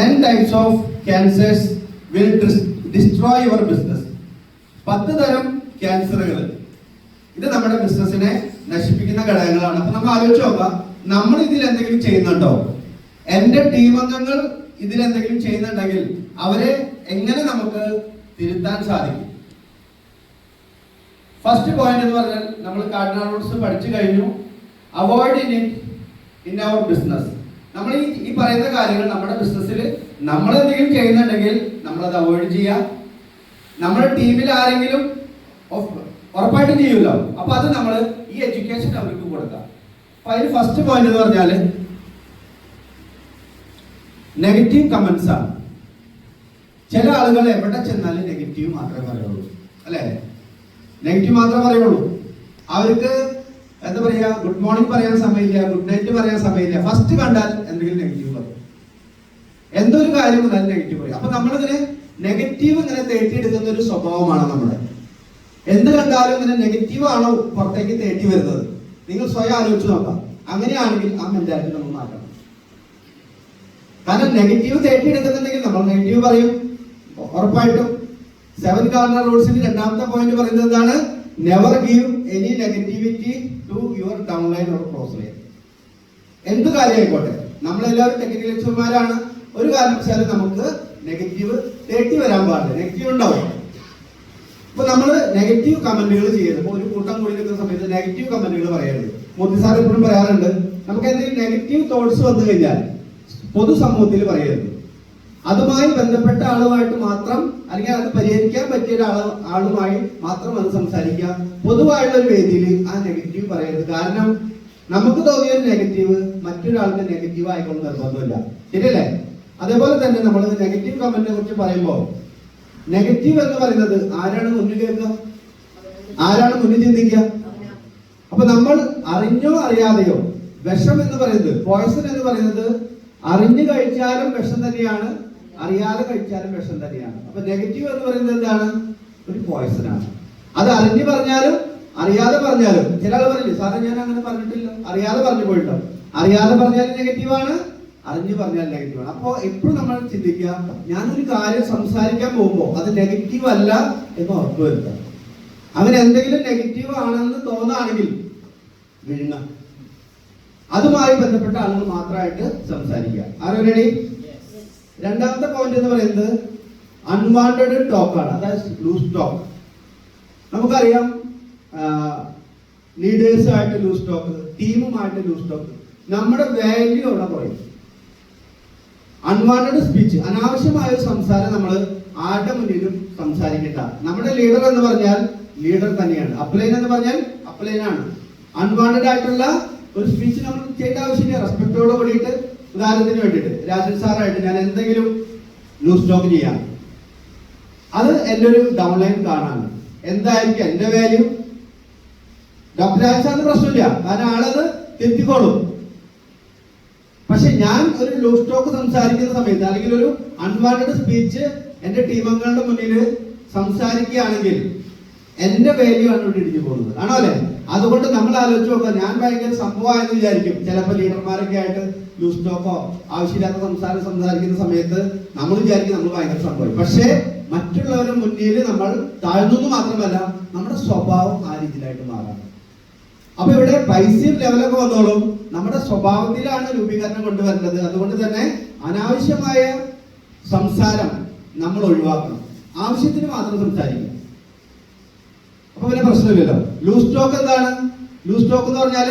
Ten types of cancers will destroy your business പത്ത് തരം ക്യാൻസറുകൾ ഇത് നമ്മുടെ ബിസിനസ്സിനെ നശിപ്പിക്കുന്ന ഘടകങ്ങളാണ്. അപ്പൊ നമ്മൾ ആലോചിച്ച് നോക്കാം. നമ്മൾ ഇതിൽ എന്തെങ്കിലും ചെയ്യുന്നുണ്ടോ? എന്റെ ടീം അംഗങ്ങൾ ഇതിൽ എന്തെങ്കിലും ചെയ്യുന്നുണ്ടെങ്കിൽ അവരെ എങ്ങനെ നമുക്ക് തിരുത്താൻ സാധിക്കും? ഫസ്റ്റ് പോയിന്റ് എന്ന് പറഞ്ഞാൽ നമ്മൾ കാർഡിനൽ റൂൾസ് പഠിച്ചു കഴിഞ്ഞു. Avoid in in our business നമ്മൾ ഈ ഈ പറയുന്ന കാര്യങ്ങൾ നമ്മുടെ ബിസിനസ്സിൽ നമ്മൾ എന്തെങ്കിലും ചെയ്യുന്നുണ്ടെങ്കിൽ നമ്മളത് അവോയ്ഡ് ചെയ്യുക നമ്മുടെ ടീമിൽ ആരെങ്കിലും ഉറപ്പായിട്ടും ചെയ്യുമല്ലോ. അപ്പൊ അത് നമ്മൾ ഈ എഡ്യൂക്കേഷൻ അവർക്ക് കൊടുക്കാം. അപ്പൊ അതിന് ഫസ്റ്റ് പോയിന്റ് എന്ന് പറഞ്ഞാൽ നെഗറ്റീവ് കമന്റ്സ് ആണ്. ചില ആളുകൾ എവിടെ ചെന്നാലും നെഗറ്റീവ് മാത്രമേ പറയുള്ളൂ. അല്ലേ? നെഗറ്റീവ് മാത്രമേ പറയുള്ളൂ. അവർക്ക് എന്താ പറയാ ഗുഡ് മോർണിംഗ് പറയാൻ സമയമില്ല ഗുഡ് നൈറ്റ് പറയാൻ സമയമില്ല. ഫസ്റ്റ് കണ്ടാൽ എന്തെങ്കിലും നെഗറ്റീവ് പറയും എന്തൊരു കാര്യം വന്നാലും നെഗറ്റീവ് പറയും അപ്പൊ നമ്മളിങ്ങനെ നെഗറ്റീവ് ഇങ്ങനെ തേട്ടിയെടുക്കുന്ന ഒരു സ്വഭാവമാണ് നമ്മുടെ എന്ത് കണ്ടാലും ഇങ്ങനെ നെഗറ്റീവ് ആണോ പുറത്തേക്ക് തേട്ടി വരുന്നത്? നിങ്ങൾ സ്വയം ആലോചിച്ച് നോക്കാം. അങ്ങനെയാണെങ്കിൽ ആ മെന്റാലിറ്റി നമ്മൾ മാറ്റണം. കാരണം നെഗറ്റീവ് തേട്ടിയെടുക്കുന്നുണ്ടെങ്കിൽ നമ്മൾ നെഗറ്റീവ് പറയും. ഉറപ്പായിട്ടും സെവൻ കാർണർ റൂൾസിന്റെ രണ്ടാമത്തെ പോയിന്റ് പറയുന്നത് എന്താണ്? Never give any negativity to your downline or cross line എന്ത് കാര്യമായിക്കോട്ടെ? നമ്മളെല്ലാവരും ടെക്നിക്കൽ ലെക്ചർമാരാണ് ഒരു കാരണവശാലും നമുക്ക് നെഗറ്റീവ് തേട്ടി വരാൻ പാടില്ല. നെഗറ്റീവ് ഉണ്ടാവും. ഇപ്പൊ നമ്മൾ നെഗറ്റീവ് കമന്റുകൾ ചെയ്യരുത്. ഒരു കൂട്ടം കൂടി നിൽക്കുന്ന സമയത്ത് നെഗറ്റീവ് കമന്റുകൾ പറയരുത്. മോദി സാർ എപ്പോഴും പറയാറുണ്ട് നമുക്ക് എന്തെങ്കിലും നെഗറ്റീവ് തോട്ട്സ് വന്നു കഴിഞ്ഞാൽ പൊതുസമൂഹത്തിൽ പറയരുത്. അതുമായി ബന്ധപ്പെട്ട ആളുമായിട്ട് മാത്രം അല്ലെങ്കിൽ അത് പരിഹരിക്കാൻ പറ്റിയ ഒരാൾ ആളുമായി മാത്രം അത് സംസാരിക്കുക. പൊതുവായുള്ള ഒരു വേദിയിൽ ആ നെഗറ്റീവ് പറയരുത്. കാരണം നമുക്ക് തോന്നിയ നെഗറ്റീവ് മറ്റൊരാൾക്ക് നെഗറ്റീവ് ആയിക്കൊണ്ട് നിർബന്ധമില്ല. ശരിയല്ലേ? അതേപോലെ തന്നെ നമ്മൾ നെഗറ്റീവ് കമന്റിനെ കുറിച്ച് പറയുമ്പോൾ നെഗറ്റീവ് എന്ന് പറയുന്നത് ആരാണ് മുന്നിൽ കേൾക്കുക? ആരാണ് മുന്നിൽ ചിന്തിക്കുക? അപ്പൊ നമ്മൾ അറിഞ്ഞോ അറിയാതെയോ വിഷം എന്ന് പറയുന്നത് പോയ്സൺ എന്ന് പറയുന്നത് അറിഞ്ഞു കഴിച്ചാലും വിഷം തന്നെയാണ് അറിയാതെ കഴിച്ചാലും വിഷം തന്നെയാണ്. അപ്പൊ നെഗറ്റീവ് എന്ന് പറയുന്നത് എന്താണ്? ഒരു പോയിസൺ ആണ്. അത് അറിഞ്ഞു പറഞ്ഞാലും അറിയാതെ പറഞ്ഞാലും ചില ആൾ പറഞ്ഞില്ല സാറേ ഞാൻ അങ്ങനെ പറഞ്ഞിട്ടില്ല. അറിയാതെ പറഞ്ഞു പോയിട്ടോ അറിയാതെ പറഞ്ഞാലും നെഗറ്റീവാണ് അറിഞ്ഞു പറഞ്ഞാൽ നെഗറ്റീവ് ആണ്. അപ്പോൾ എപ്പോഴും നമ്മൾ ചിന്തിക്കുക ഞാനൊരു കാര്യം സംസാരിക്കാൻ പോകുമ്പോൾ അത് നെഗറ്റീവ് അല്ല എന്ന് ഉറപ്പ് വരുത്തുക. അങ്ങനെ എന്തെങ്കിലും നെഗറ്റീവ് ആണെന്ന് തോന്നുകയാണെങ്കിൽ വിഴുങ്ങ അതുമായി ബന്ധപ്പെട്ട ആളുകൾ മാത്രമായിട്ട് സംസാരിക്കുക. ആരോ റെഡി രണ്ടാമത്തെ പോയിന്റ് എന്ന് പറയുന്നത് അൺവാണ്ടഡ് ആണ്. അതായത് ലൂസ് ടോക്ക് നമുക്കറിയാം ലീഡേഴ്സുമായിട്ട് ലൂസ് ടോക്ക് ടീമുമായിട്ട് ലൂസ് ടോക്ക് നമ്മുടെ വാല്യൂ അവിടെ കുറയും അൺവാണ്ടഡ് സ്പീച്ച് അനാവശ്യമായ ഒരു സംസാരം നമ്മൾ ആരുടെ മുന്നിലും സംസാരിക്കട്ട നമ്മുടെ ലീഡർ എന്ന് പറഞ്ഞാൽ ലീഡർ തന്നെയാണ്. അപ്ലൈൻ എന്ന് പറഞ്ഞാൽ അപ്ലൈൻ ആണ്. അൺവാണ്ടഡ് ആയിട്ടുള്ള ഒരു സ്പീച്ച് നമ്മൾ ചെയ്യേണ്ട ആവശ്യമില്ല. റെസ്പെക്ടോട് കൂടിയിട്ട് ഉദാഹരണത്തിന് വേണ്ടിയിട്ട് രാജു സാറായിട്ട് ഞാൻ എന്തെങ്കിലും ലൂസ് ടോക്ക് ചെയ്യാം. അത് എന്റെ ഒരു ഡൗൺലൈൻ കാണാണ്. എന്തായിരിക്കും എന്റെ വാല്യൂ ഡോക്ടർ രാജു സാറിന് പ്രശ്നമില്ല. കാരണം ആളത് തെറ്റിക്കോളും. പക്ഷെ ഞാൻ ഒരു ലൂസ് ടോക്ക് സംസാരിക്കുന്ന സമയത്ത് അല്ലെങ്കിൽ ഒരു അൺവാണ്ടഡ് സ്പീച്ച് എന്റെ ടീം അംഗങ്ങളുടെ മുന്നിൽ സംസാരിക്കുകയാണെങ്കിൽ എന്റെ വാല്യൂ ആണ് ഇവിടെ ഇടിഞ്ഞു പോകുന്നത്. ആണോ അല്ലെ അതുകൊണ്ട് നമ്മൾ ആലോചിച്ച് നോക്കുക. ഞാൻ ഭയങ്കര സംഭവമായെന്ന് വിചാരിക്കും. ചിലപ്പോൾ ലീഡർമാരൊക്കെ ആയിട്ട് ലൂസ് ടോക്കോ ആവശ്യമില്ലാത്ത സംസാരം സംസാരിക്കുന്ന സമയത്ത് നമ്മൾ വിചാരിക്കും നമ്മൾ ഭയങ്കര സംഭവം. പക്ഷേ മറ്റുള്ളവരുടെ മുന്നിൽ നമ്മൾ താഴ്ന്നു മാത്രമല്ല നമ്മുടെ സ്വഭാവം ആ രീതിയിലായിട്ട് മാറാം. അപ്പൊ ഇവിടെ പൈസയും ലെവലൊക്കെ വന്നോളും. നമ്മുടെ സ്വഭാവത്തിലാണ് രൂപീകരണം കൊണ്ടുവരേണ്ടത്. അതുകൊണ്ട് തന്നെ അനാവശ്യമായ സംസാരം നമ്മൾ ഒഴിവാക്കണം. ആവശ്യത്തിന് മാത്രം സംസാരിക്കുക അപ്പൊ പിന്നെ പ്രശ്നമില്ലല്ലോ. ലൂസ് സ്റ്റോക്ക് എന്താണ്? ലൂസ് സ്റ്റോക്ക് എന്ന് പറഞ്ഞാൽ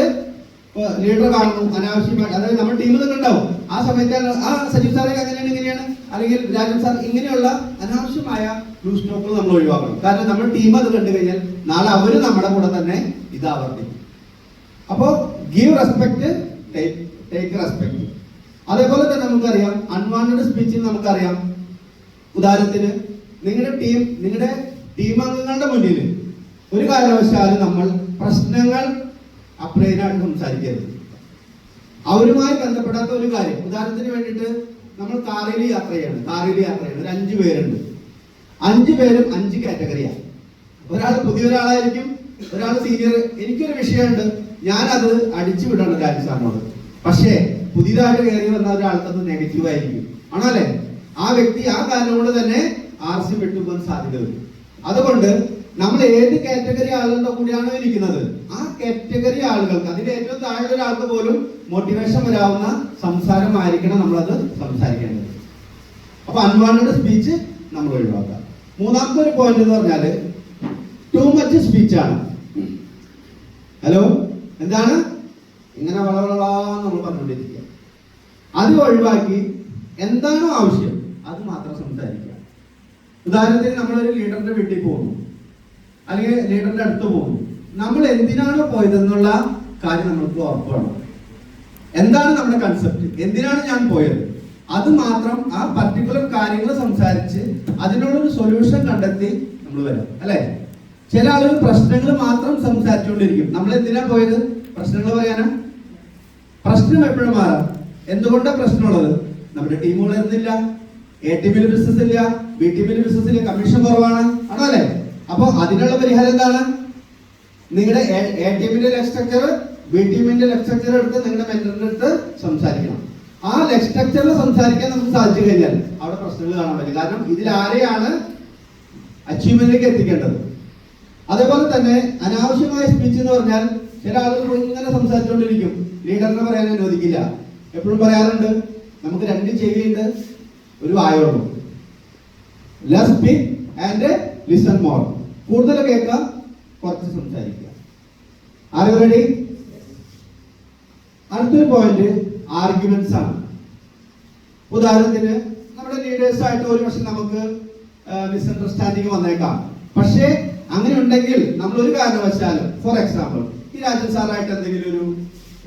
ലീഡർ കാണുന്നു അനാവശ്യമായിട്ട്. അതായത് നമ്മുടെ ടീമിൽ തന്നെ ഉണ്ടാവും ആ സമയത്ത് ആ സജീവ് സാറേ അങ്ങനെയാണ് ഇങ്ങനെയാണ്. അല്ലെങ്കിൽ രാജൻ സാർ ഇങ്ങനെയുള്ള അനാവശ്യമായ ലൂസ് സ്റ്റോക്ക് നമ്മൾ ഒഴിവാക്കണം. കാരണം നമ്മുടെ ടീം അത് കണ്ടു കഴിഞ്ഞാൽ നാളെ അവർ നമ്മുടെ കൂടെ തന്നെ ഇത് ആവർത്തിക്കും. അപ്പോ ഗീവ് റെസ്പെക്ട് ടേക്ക് റെസ്പെക്ട് അതേപോലെ തന്നെ നമുക്കറിയാം അൺവാണ്ടഡ് സ്പീച്ചിൽ നമുക്കറിയാം. ഉദാഹരണത്തിന് നിങ്ങളുടെ ടീം നിങ്ങളുടെ ടീം അംഗങ്ങളുടെ മുന്നിൽ ഒരു കാരണവശാലും നമ്മൾ പ്രശ്നങ്ങൾ അപ്രൈനായിട്ട് സംസാരിക്കരുത്. അവരുമായി ബന്ധപ്പെടാത്ത ഒരു കാര്യം. ഉദാഹരണത്തിന് വേണ്ടിയിട്ട് നമ്മൾ കാറിൽ യാത്രയാണ്. കാറിൽ യാത്ര ചെയ്യണം ഒരു അഞ്ചു പേരുണ്ട്. അഞ്ചു പേരും അഞ്ച് കാറ്റഗറിയാണ് ഒരാൾ പുതിയ പുതിയൊരാളായിരിക്കും ഒരാൾ സീനിയർ. എനിക്കൊരു വിഷയമുണ്ട്. ഞാനത് അടിച്ചു വിടണം രാജു സാറിനോട്. പക്ഷേ പുതിയതായിട്ട് കയറി വന്ന ഒരാൾക്കത് നെഗറ്റീവ് ആയിരിക്കും. ആണല്ലേ? ആ വ്യക്തി ആ കാരണം കൊണ്ട് തന്നെ ആർസി വിട്ടുപോകാൻ സാധ്യത വരും അതുകൊണ്ട് നമ്മൾ ഏത് കാറ്റഗറി ആളുകളുടെ കൂടെയാണോ ഇരിക്കുന്നത്? ആ കാറ്റഗറി ആളുകൾക്ക് അതിന്റെ ഏറ്റവും താഴെ ഒരാൾക്ക് പോലും മോട്ടിവേഷൻ വരാവുന്ന സംസാരമായിരിക്കണം നമ്മളത് സംസാരിക്കേണ്ടത്. അപ്പൊ അൺവാണ്ടഡ് സ്പീച്ച് നമ്മൾ ഒഴിവാക്കാം. മൂന്നാമത്തെ ഒരു പോയിന്റ് എന്ന് പറഞ്ഞാൽ ടു മച്ച് സ്പീച്ച് ആണ്. ഹലോ എന്താണ്? ഇങ്ങനെ വളവളാന്ന് നമ്മൾ പറഞ്ഞുകൊണ്ടിരിക്കുക. അത് ഒഴിവാക്കി എന്താണോ ആവശ്യം അത് മാത്രം സംസാരിക്കുക. ഉദാഹരണത്തിന് നമ്മളൊരു ലീഡറിന്റെ വീട്ടിൽ പോകുന്നു. അല്ലെങ്കിൽ ലീഡറിന്റെ അടുത്ത് പോകുന്നു. നമ്മൾ എന്തിനാണോ പോയതെന്നുള്ള കാര്യം നമ്മൾക്ക് ഉറപ്പാണ്. എന്താണ് നമ്മുടെ കൺസെപ്റ്റ് എന്തിനാണ് ഞാൻ പോയത്? അത് മാത്രം ആ പർട്ടിക്കുലർ കാര്യങ്ങൾ സംസാരിച്ച് അതിനുള്ളൊരു സൊല്യൂഷൻ കണ്ടെത്തി നമ്മൾ വരാം. അല്ലെ? ചില ആളുകൾ പ്രശ്നങ്ങൾ മാത്രം സംസാരിച്ചുകൊണ്ടിരിക്കും. നമ്മൾ എന്തിനാ പോയത്? പ്രശ്നങ്ങൾ പറയാനാ? പ്രശ്നം എപ്പോഴും മാറാം. എന്തുകൊണ്ടാണ് പ്രശ്നമുള്ളത്? നമ്മുടെ ടീം വളരുന്നില്ല എ ടീമിൽ ബിസിനസ് ഇല്ല. ബി ടീമിൽ ബിസിനസ് ഇല്ല. കമ്മീഷൻ കുറവാണ്. ആണോ അല്ലേ? അപ്പൊ അതിനുള്ള പരിഹാരം എന്താണ്? നിങ്ങളുടെ എ ടീമിന്റെ ലെഗ് സ്ട്രക്ചർ ബി ടീമിന്റെ ലെഗ് സ്ട്രക്ചർ എടുത്ത് നിങ്ങളുടെ മെന്ററിന്റെ അടുത്ത് സംസാരിക്കണം. ആ ലെഗ് സ്ട്രക്ചറിൽ സംസാരിക്കാൻ നമുക്ക് സാധിച്ചു കഴിഞ്ഞാൽ അവിടെ പ്രശ്നങ്ങൾ കാണാൻ പറ്റും. കാരണം ഇതിൽ ആരെയാണ് അച്ചീവ്മെന്റിലേക്ക് എത്തിക്കേണ്ടത്? അതേപോലെ തന്നെ അനാവശ്യമായ സ്പീച്ച് എന്ന് പറഞ്ഞാൽ ചില ആളുകൾ ഇങ്ങനെ സംസാരിച്ചുകൊണ്ടിരിക്കും. ലീഡറിനെ പറയാൻ അനുവദിക്കില്ല. എപ്പോഴും പറയാറുണ്ട് നമുക്ക് രണ്ട് ചെവിയുണ്ട് ഒരു വായുള്ളൂ less speak and listen more കൂടുതൽ കേൾക്കാം കുറച്ച് സംസാരിക്കുക ആരും റെഡി അടുത്തൊരു പോയിന്റ് ആർഗ്യുമെന്റ്സ് ആണ്. ഉദാഹരണത്തിന് നമ്മുടെ ലീഡേഴ്സ് ആയിട്ട് ഒരു പക്ഷെ നമുക്ക് മിസ്അണ്ടർസ്റ്റാൻഡിങ് വന്നേക്കാം. പക്ഷേ അങ്ങനെ ഉണ്ടെങ്കിൽ നമ്മൾ ഒരു കാരണവശാലും ഫോർ എക്സാമ്പിൾ ഈ രാജൻ സാറായിട്ട് എന്തെങ്കിലും ഒരു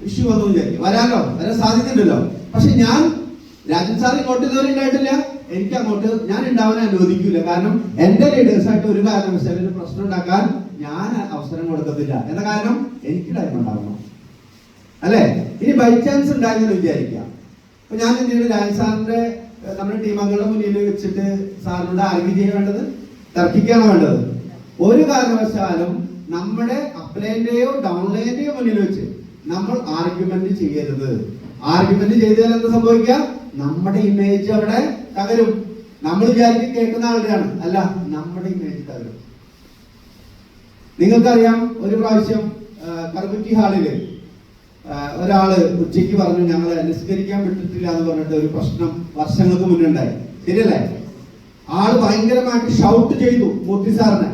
ഇഷ്യൂ വന്നു വിചാരിക്കും. വരാനോ വരാൻ സാധ്യതയുണ്ടല്ലോ. പക്ഷെ ഞാൻ രാജൻ സാർ ഇങ്ങോട്ട് ഇതുവരെ ഉണ്ടായിട്ടില്ല. എനിക്ക് അങ്ങോട്ട് ഞാൻ ഉണ്ടാവാൻ അനുവദിക്കില്ല കാരണം എന്റെ ലീഡേഴ്സ് ആയിട്ട് ഒരു കാരണവശാലും ഒരു പ്രശ്നം ഉണ്ടാക്കാൻ ഞാൻ അവസരം കൊടുക്കത്തില്ല. എന്ന കാരണം? എനിക്ക് ടൈം ഉണ്ടാവണം. അല്ലെ? ഇനി ബൈ ചാൻസ് ഉണ്ടായെന്ന് വിചാരിക്കാം. അപ്പൊ ഞാൻ എന്ത് ലാൽ സാറിന്റെ നമ്മുടെ ടീം അംഗങ്ങളുടെ മുന്നിൽ വെച്ചിട്ട് സാറിനോട് ആർഗ്യൂ ചെയ്യാൻ വേണ്ടത്? തർക്കിക്കാണ് വേണ്ടത്? ഒരു കാരണവശാലും നമ്മുടെ അപ്ലൈന്റെയോ ഡൗൺലൈന്റെയോ മുന്നിൽ വെച്ച് നമ്മൾ ആർഗ്യുമെന്റ് ചെയ്യരുത്. ആർഗ്യുമെന്റ് ചെയ്താൽ എന്ത് സംഭവിക്കുക? നമ്മുടെ ഇമേജ് അവിടെ തകരും. നമ്മൾ വിചാരിക്കും കേൾക്കുന്ന ആളുകളാണ്. അല്ല നമ്മുടെ ഇമേജ് തകരും. നിങ്ങൾക്കറിയാം ഒരു പ്രാവശ്യം കറുകുറ്റി ഹാളിൽ ഒരാൾ ഉച്ചയ്ക്ക് പറഞ്ഞു ഞങ്ങൾ നിസ്കരിക്കാൻ പറ്റത്തില്ല എന്ന് പറഞ്ഞിട്ട് ഒരു പ്രശ്നം വർഷങ്ങൾക്ക് മുന്നേ ഉണ്ടായി. ശരിയല്ലേ? ആൾ ഭയങ്കരമായിട്ട് ഷൗട്ട് ചെയ്തു മൂർത്തി സാറിനെ.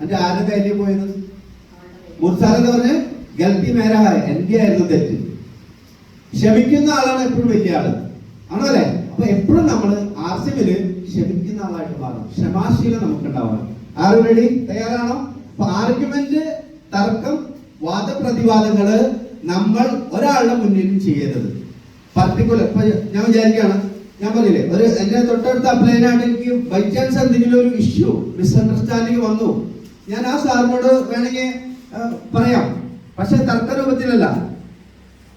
എന്റെ ആരുടെ കയ്യിൽ പോയത്? മൂർത്തി സാർ പറഞ്ഞ്? ഗൽത്തി മേരഹായ എന്റെ ആയിരുന്നു തെറ്റ്. ക്ഷമിക്കുന്ന ആളാണ് എപ്പോഴും വലിയ ആൾ. ആണല്ലേ? അപ്പൊ എപ്പോഴും നമ്മൾ ആർ സി ബിൽ ക്ഷമിക്കുന്ന ആളായിട്ട് മാറും. ക്ഷമാശീലം നമുക്ക് ഉണ്ടാവണം ആറ് റെഡി തയ്യാറാണോ? അപ്പൊ ആർഗ്യുമെന്റ് തർക്കം വാദപ്രതിവാദങ്ങൾ നമ്മൾ ഒരാളുടെ മുന്നിലും ചെയ്യരുത്. പർട്ടിക്കുലർ ഇപ്പൊ ഞാൻ വിചാരിക്കുകയാണ് ഞാൻ പറഞ്ഞില്ലേ ഒരു എന്റെ തൊട്ടടുത്ത അപ്ലൈനായിട്ട് എനിക്ക് ബൈ ചാൻസ് എന്തെങ്കിലും ഒരു ഇഷ്യൂ മിസ്അണ്ടർസ്റ്റാൻഡിങ് വന്നു. ഞാൻ ആ സാറിനോട് വേണമെങ്കിൽ പറയാം. പക്ഷെ തർക്ക രൂപത്തിലല്ല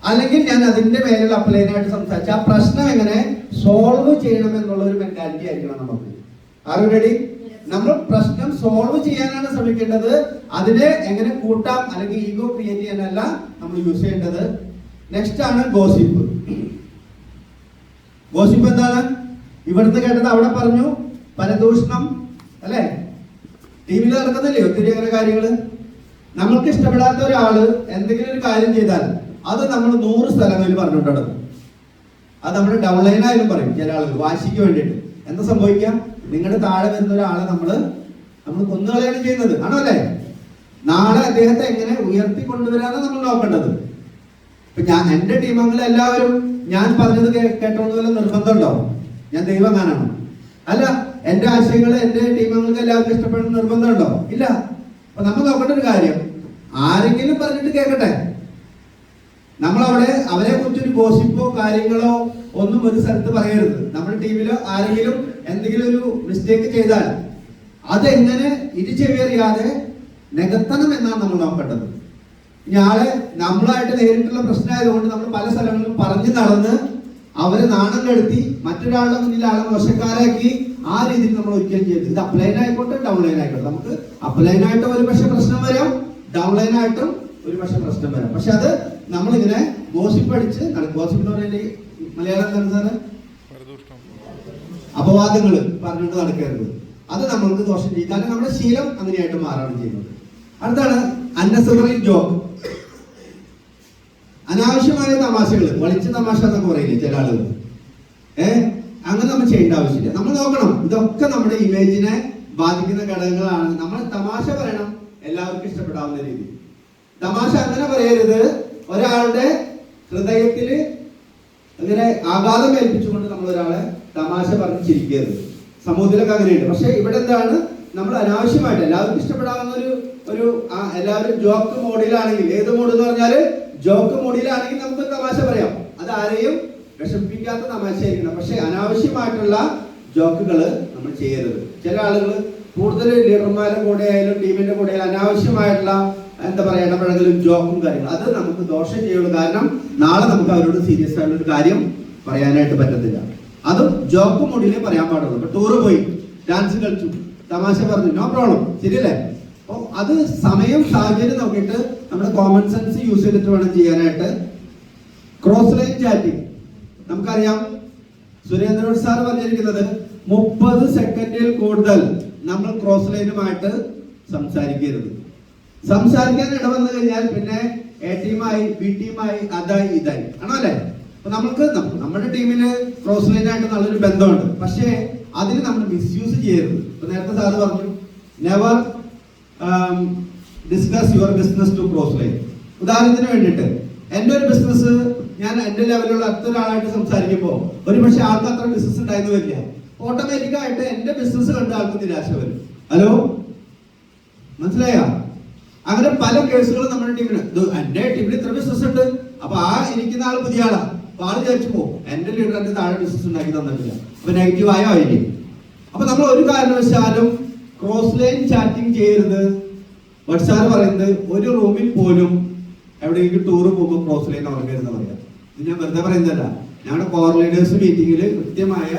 അല്ലെങ്കിൽ ഞാൻ അതിന്റെ മേലുള്ള അപ്ലൈനായിട്ട് സംസാരിച്ചു ആ പ്രശ്നം എങ്ങനെ സോൾവ് ചെയ്യണം എന്നുള്ള ഒരു മെന്റാലിറ്റി ആയിരിക്കണം നമുക്ക് ആരോടി നമ്മൾ പ്രശ്നം സോൾവ് ചെയ്യാനാണ് ശ്രമിക്കേണ്ടത്. അതിനെ എങ്ങനെ കൂട്ടാം അല്ലെങ്കിൽ ഈഗോ ക്രിയേറ്റ് ചെയ്യാനല്ല നമ്മൾ യൂസ് ചെയ്യേണ്ടത്. നെക്സ്റ്റ് ആണ് ഗോസിപ്പ് ഗോസിപ്പ് എന്താണ്? ഇവിടുന്ന് കേട്ടത് അവിടെ പറഞ്ഞു. പരദൂഷണം അല്ലേ? ടി വിയിൽ നടക്കുന്നില്ലേ? ഒത്തിരി അങ്ങനെ കാര്യങ്ങൾ. നമ്മൾക്ക് ഇഷ്ടപ്പെടാത്ത ഒരാൾ എന്തെങ്കിലും ഒരു കാര്യം ചെയ്താൽ അത് നമ്മൾ നൂറ് സ്ഥലങ്ങളിൽ പറഞ്ഞിട്ടുണ്ട് അത് നമ്മൾ ഡൗൺലൈൻ ആയാലും പറയും ചില ആളുകൾ. വാശിക്ക് വേണ്ടിയിട്ട്. എന്താ സംഭവിക്കാം നിങ്ങളുടെ താഴെ വരുന്ന ഒരാളെ നമ്മൾ നമ്മൾ കൊന്നുകളയാണ് ചെയ്യുന്നത്. ആണോ അല്ലേ? നാളെ അദ്ദേഹത്തെ എങ്ങനെ ഉയർത്തി കൊണ്ടുവരാനാണ് നമ്മൾ നോക്കേണ്ടത്? ഇപ്പൊ ഞാൻ എന്റെ ടീമംഗങ്ങൾ എല്ലാവരും ഞാൻ പറഞ്ഞത് കേ- കേട്ടോണ്ട് വല്ല നിർബന്ധമുണ്ടോ? ഞാൻ ദൈവങ്ങാനാണോ അല്ല എന്റെ ആശയങ്ങൾ എന്റെ ടീമംഗങ്ങൾക്ക് എല്ലാവർക്കും ഇഷ്ടപ്പെടുന്ന നിർബന്ധമുണ്ടോ? ഇല്ല. അപ്പൊ നമ്മൾ നോക്കേണ്ട ഒരു കാര്യം. ആരെങ്കിലും പറഞ്ഞിട്ട് കേൾക്കട്ടെ. നമ്മളവിടെ അവരെ കുറിച്ച് ഒരു ഗോസിപ്പോ കാര്യങ്ങളോ ഒന്നും ഒരു സ്ഥലത്ത് പറയരുത്. നമ്മുടെ ടീമിലോ ആരെങ്കിലും എന്തെങ്കിലും ഒരു മിസ്റ്റേക്ക് ചെയ്താൽ അതെങ്ങനെ ഇരിച്ചെറിയാതെ നികത്തണം എന്നാണ് നമ്മൾ നോക്കേണ്ടത്. ഇനി ആളെ നമ്മളായിട്ട് നേരിട്ടുള്ള പ്രശ്നമായതുകൊണ്ട് നമ്മൾ പല സ്ഥലങ്ങളിലും പറഞ്ഞു നടന്ന് അവരെ നാണം കെടുത്തി മറ്റൊരാളുടെ മുന്നിൽ ആളെ മോശക്കാരാക്കി ആ രീതിയിൽ നമ്മൾ ഒരിക്കലും ചെയ്തു ഇത് അപ്ലൈൻ ആയിക്കോട്ടെ ഡൗൺലൈൻ ആയിക്കോട്ടെ. നമുക്ക് അപ്ലൈൻ ആയിട്ട് ഒരു പക്ഷേ പ്രശ്നം വരാം ഡൗൺലൈൻ ആയിട്ടും ഒരു പക്ഷെ പ്രശ്നം വരാം. പക്ഷെ അത് നമ്മളിങ്ങനെ ഗോസിപ്പ് അടിച്ച് ഗോസിപ്പ് പറയുന്നത് മലയാളം എന്താണ് അപവാദങ്ങൾ പറഞ്ഞുകൊണ്ട് നടക്കരുത്. അത് നമ്മൾക്ക് ദോഷം ചെയ്യും. കാരണം നമ്മുടെ ശീലം അങ്ങനെയായിട്ട് മാറാണ് ചെയ്യുന്നത്. അടുത്താണ് അന്നസറി ജോക്ക് അനാവശ്യമായ തമാശകൾ വളിച്ച തമാശ എന്നൊക്കെ പറയില്ലേ ചില ആളുകൾ ഏഹ് അങ്ങനെ നമ്മൾ ചെയ്യേണ്ട ആവശ്യമില്ല. നമ്മൾ നോക്കണം. ഇതൊക്കെ നമ്മുടെ ഇമേജിനെ ബാധിക്കുന്ന ഘടകങ്ങളാണ്. നമ്മൾ തമാശ പറയണം എല്ലാവർക്കും ഇഷ്ടപ്പെടാവുന്ന രീതി തമാശ അങ്ങനെ പറയരുത്. ഒരാളുടെ ഹൃദയത്തിൽ അങ്ങനെ ആഘാതം ഏൽപ്പിച്ചുകൊണ്ട് നമ്മൾ ഒരാളെ തമാശ പറഞ്ഞ് ചിരിക്കരുത്. സമൂഹത്തിലൊക്കെ അങ്ങനെയുണ്ട്. പക്ഷെ ഇവിടെ എന്താണ്? നമ്മൾ അനാവശ്യമായിട്ട് എല്ലാവർക്കും ഇഷ്ടപ്പെടാവുന്ന ഒരു ഒരു എല്ലാവരും ജോക്ക് മോഡിലാണെങ്കിൽ ഏത് മോഡ് എന്ന് പറഞ്ഞാൽ ജോക്ക് മോഡിലാണെങ്കിൽ നമുക്ക് തമാശ പറയാം. അത് ആരെയും വിഷമിപ്പിക്കാത്ത തമാശയായിരിക്കണം. പക്ഷെ അനാവശ്യമായിട്ടുള്ള ജോക്കുകൾ നമ്മൾ ചെയ്യരുത്. ചില ആളുകൾ കൂടുതൽ ലീഡർമാരുടെ കൂടെ ആയാലും ടീമിന്റെ കൂടെ ആയാലും അനാവശ്യമായിട്ടുള്ള എന്താ പറയാ ഇടപഴകലും ജോക്കും കാര്യങ്ങളും. അത് നമുക്ക് ദോഷം ചെയ്യുള്ളൂ കാരണം നാളെ നമുക്ക് അവരോട് സീരിയസ് ആയിട്ടുള്ള ഒരു കാര്യം പറയാനായിട്ട് പറ്റത്തില്ല. അതും ജോക്ക് മുടിയിലേ പറയാൻ പാടുള്ളൂ. ഇപ്പൊ ടൂറ് പോയി ഡാൻസ് കളിച്ചു തമാശ പറഞ്ഞു നോ പ്രോബ്ലം ശരിയല്ലേ? അപ്പൊ അത് സമയം സാഹചര്യം നോക്കിയിട്ട് നമ്മുടെ കോമൺ സെൻസ് യൂസ് ചെയ്തിട്ട് വേണം ചെയ്യാനായിട്ട്. ക്രോസ് ലൈൻ ചാറ്റിംഗ് നമുക്കറിയാം സുരേന്ദ്രൻ സാർ പറഞ്ഞിരിക്കുന്നത് മുപ്പത് സെക്കൻഡിൽ കൂടുതൽ നമ്മൾ ക്രോസ് ലൈനുമായിട്ട് സംസാരിക്കരുത്. സംസാരിക്കാൻ ഇടവന്നു കഴിഞ്ഞാൽ പിന്നെ എ ടീമായി ബി ടീമായി അതായി ഇതായി. ആണോ അല്ലേ അപ്പൊ നമുക്ക് നമ്മുടെ ടീമിന് ക്രോസ് ലൈനായിട്ട് നല്ലൊരു ബന്ധമുണ്ട്. പക്ഷേ അതിന് നമ്മൾ മിസ്യൂസ് ചെയ്യരുത്. ഇപ്പൊ നേരത്തെ സാറ് പറഞ്ഞു never discuss your business to cross line ഉദാഹരണത്തിന് വേണ്ടിയിട്ട് എന്റെ ഒരു ബിസിനസ് ഞാൻ എന്റെ ലെവലിലുള്ള അടുത്തൊരാളായിട്ട് സംസാരിക്കുമ്പോൾ ഒരു പക്ഷേ ആൾക്ക് അത്ര ബിസിനസ് ഉണ്ടായിരുന്നു വരില്ല ഓട്ടോമാറ്റിക്കായിട്ട് എന്റെ ബിസിനസ് കണ്ട് ആൾക്ക് നിരാശ വരും. ഹലോ മനസ്സിലായോ? അങ്ങനെ പല കേസുകളും നമ്മുടെ ടീമിന്. എന്റെ ടീമിന് ഇത്ര ബിസിനസ് ഉണ്ട്. അപ്പൊ ആ ഇരിക്കുന്ന ആൾ പുതിയ ആളാ. അപ്പൊ ആൾ വിചാരിച്ചു പോ എന്റെ ലീഡർ എന്റെ താഴെ ബിസിനസ് ഉണ്ടാക്കി തന്നിട്ടില്ല. അപ്പൊ നെഗറ്റീവ് ആയോ ആയിരിക്കും അപ്പൊ നമ്മൾ ഒരു കാരണവശാലും ക്രോസ് ലൈൻ ചാറ്റിംഗ് ചെയ്യരുത്. വട്സാർ പറയുന്നത് ഒരു റൂമിൽ പോലും എവിടെയെങ്കിലും ടൂർ പോകുമ്പോൾ ക്രോസ് ലൈൻ ഉറങ്ങരുതെന്ന് പറയാം. ഇത് ഞാൻ വെറുതെ പറയുന്നതല്ല. ഞങ്ങളുടെ കോർ ലീഡേഴ്സ് മീറ്റിംഗിൽ കൃത്യമായ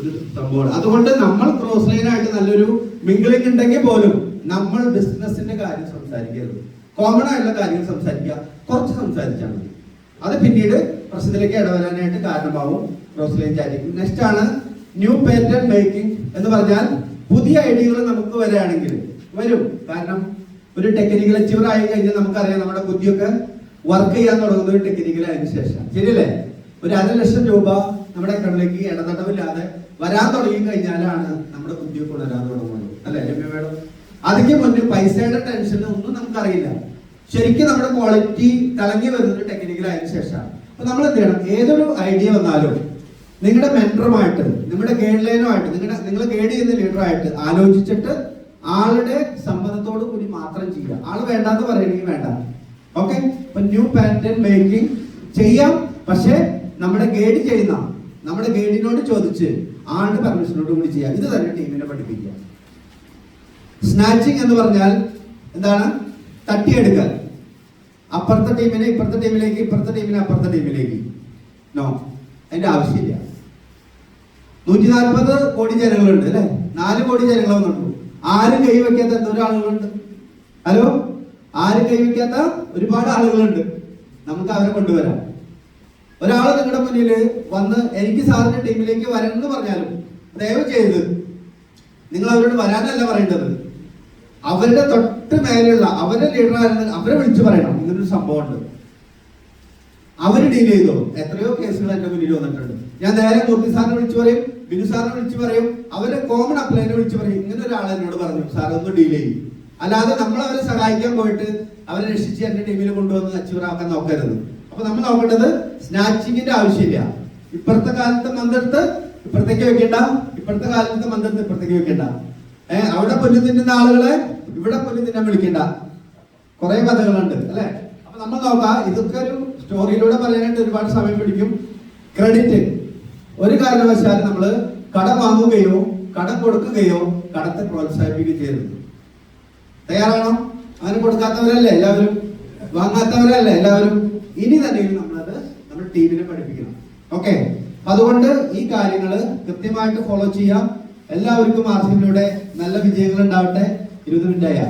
ഒരു സംഭവമാണ്. അതുകൊണ്ട് നമ്മൾ ക്രോസ് ലൈനായിട്ട് നല്ലൊരു മിങ്കിളിംഗ് ഉണ്ടെങ്കിൽ പോലും നമ്മൾ ബിസിനസിന്റെ കാര്യം സംസാരിക്കരുത് കോമൺ ആയിട്ടുള്ള കാര്യങ്ങൾ സംസാരിക്കുക. കുറച്ച് സംസാരിച്ചാൽ മതി. അത് പിന്നീട് പ്രശ്നത്തിലേക്ക് ഇടവരാനായിട്ട് കാരണമാവും. ക്രോസ് ലൈൻ ചാറ്റിംഗ് നെക്സ്റ്റ് ആണ് ന്യൂ പേറ്റന്റ് മേക്കിംഗ് എന്ന് പറഞ്ഞാൽ പുതിയ ഐഡിയകൾ നമുക്ക് വരികയാണെങ്കിൽ വരും. കാരണം ഒരു ടെക്നിക്കൽ അച്ചീവർ ആയി കഴിഞ്ഞാൽ നമുക്കറിയാം നമ്മുടെ ബുദ്ധിയൊക്കെ വർക്ക് ചെയ്യാൻ തുടങ്ങുന്ന ഒരു ടെക്നിക്കൽ അതിന് ശേഷം. ശരിയല്ലേ? ഒരു അര ലക്ഷം രൂപ നമ്മുടെ അക്കൗണ്ടിലേക്ക് ഇടനടവില്ലാതെ വരാൻ തുടങ്ങി കഴിഞ്ഞാലാണ് നമ്മുടെ ബുദ്ധിയൊക്കെ ഉണരാൻ തുടങ്ങുന്നത്. അല്ലേ? രമ്യ മേഡം? അതിക്ക് മുന്നേ പൈസയുടെ ടെൻഷൻ ഒന്നും നമുക്കറിയില്ല. ശരിക്കും നമ്മുടെ ക്വാളിറ്റി തിളങ്ങി വരുന്നത് ടെക്നിക്കൽ ആയതിനു ശേഷമാണ്. അപ്പൊ നമ്മൾ എന്ത് ചെയ്യണം? ഏതൊരു ഐഡിയ വന്നാലും നിങ്ങളുടെ മെന്ററുമായിട്ട് നിങ്ങളുടെ ഗൈഡ് ലൈനുമായിട്ട് നിങ്ങളുടെ നിങ്ങൾ ഗൈഡ് ചെയ്യുന്ന ലീഡറായിട്ട് ആലോചിച്ചിട്ട് ആളുടെ സമ്മതത്തോടു കൂടി മാത്രം ചെയ്യുക. ആൾ വേണ്ടാന്ന് പറയണമെങ്കിൽ വേണ്ട. ഓക്കെ ഇപ്പൊ ന്യൂ പാറ്റേൺ മേക്കിംഗ് ചെയ്യാം. പക്ഷേ നമ്മുടെ ഗൈഡ് ചെയ്യുന്ന നമ്മുടെ ഗൈഡിനോട് ചോദിച്ച് ആളുടെ പെർമിഷനോട് കൂടി ചെയ്യാം. ഇത് തന്നെ ടീമിനെ പഠിപ്പിക്കുക. സ്നാച്ചിങ് എന്ന് പറഞ്ഞാൽ എന്താണ്? തട്ടിയെടുക്കൽ. അപ്പുറത്തെ ടീമിനെ ഇപ്പുറത്തെ ടീമിലേക്ക് ഇപ്പുറത്തെ ടീമിനെ അപ്പുറത്തെ ടീമിലേക്ക് നോ അതിന്റെ ആവശ്യമില്ല. നൂറ്റി നാൽപ്പത് കോടി ജനങ്ങളുണ്ട് അല്ലെ? നാല് കോടി ജനങ്ങൾ വന്നിട്ടു ആരും കൈവയ്ക്കാത്ത എന്തോരം ആളുകളുണ്ട്. ഹലോ ആരും കൈവയ്ക്കാത്ത ഒരുപാട് ആളുകളുണ്ട്. നമുക്ക് അവരെ കൊണ്ടുവരാം. ഒരാൾ നിങ്ങളുടെ മുന്നിൽ വന്ന് എനിക്ക് സാറിന്റെ ടീമിലേക്ക് വരണം എന്ന് പറഞ്ഞാലും ദയവ് ചെയ്ത് നിങ്ങൾ അവരോട് വരാനല്ല പറയേണ്ടത്. അവരുടെ തൊട്ട് മേലെയുള്ള അവരുടെ ലീഡറായിരുന്നു അവരെ വിളിച്ചു പറയണം. ഇങ്ങനൊരു സംഭവമുണ്ട്. അവർ അവർ ഡീൽ ചെയ്തു. എത്രയോ കേസുകൾ എന്റെ മുന്നിൽ വന്നിട്ടുണ്ട്. ഞാൻ നേരെ മൂർത്തി സാറിനെ വിളിച്ചു പറയും ബിനു സാറിനെ വിളിച്ചു പറയും അവരെ കോമൺ അപ്ലൈനെ വിളിച്ചു പറയും. ഇങ്ങനെ ഒരാൾ എന്നോട് പറഞ്ഞു സാർ ഒന്ന് ഡീൽ ചെയ്യും. അല്ലാതെ നമ്മൾ അവരെ സഹായിക്കാൻ പോയിട്ട് അവരെ രക്ഷിച്ച് എന്റെ ടീമിൽ കൊണ്ടുവന്ന് അച്ചീവർ ആക്കാൻ നോക്കരുത്. അപ്പൊ നമ്മൾ നോക്കേണ്ടത് സ്നാച്ചിങ്ങിന്റെ ആവശ്യമില്ല. ഇപ്പുറത്തെ കാലത്തെ മന്ത്രത്ത് ഇപ്പുറത്തേക്ക് വെക്കണ്ട. ഇപ്പോഴത്തെ കാലത്തെ മന്ത്രത്ത് ഇപ്പുറത്തേക്ക് വെക്കണ്ട. ഏഹ് അവിടെ പൊന്നു തിന്നുന്ന ആളുകളെ ഇവിടെ പൊന്നു തിന്നാൻ വിളിക്കണ്ട. കുറെ കഥകളുണ്ട് അല്ലെ? അപ്പൊ നമ്മൾ നോക്കാം ഇതൊക്കെ ഒരു സ്റ്റോറിയിലൂടെ പറയാനായിട്ട് ഒരുപാട് സമയം പിടിക്കും. ക്രെഡിറ്റ് ഒരു കാരണവശാലും നമ്മൾ കടം വാങ്ങുകയോ കടം കൊടുക്കുകയോ കടത്തെ പ്രോത്സാഹിപ്പിക്കുകയും ചെയ്യരുത്. തയ്യാറാണോ? അങ്ങനെ കൊടുക്കാത്തവരല്ലേ? എല്ലാവരും വാങ്ങാത്തവരല്ലേ? എല്ലാവരും? ഇനി തന്നെയും നമ്മളത് നമ്മുടെ ടീമിനെ പഠിപ്പിക്കണം. ഓക്കെ അതുകൊണ്ട് ഈ കാര്യങ്ങൾ കൃത്യമായിട്ട് ഫോളോ ചെയ്യാം. എല്ലാവർക്കും ആർസിയിലൂടെ നല്ല വിജയങ്ങൾ ഉണ്ടാവട്ടെ ഇരുപത് മിനിറ്റ് ആയാ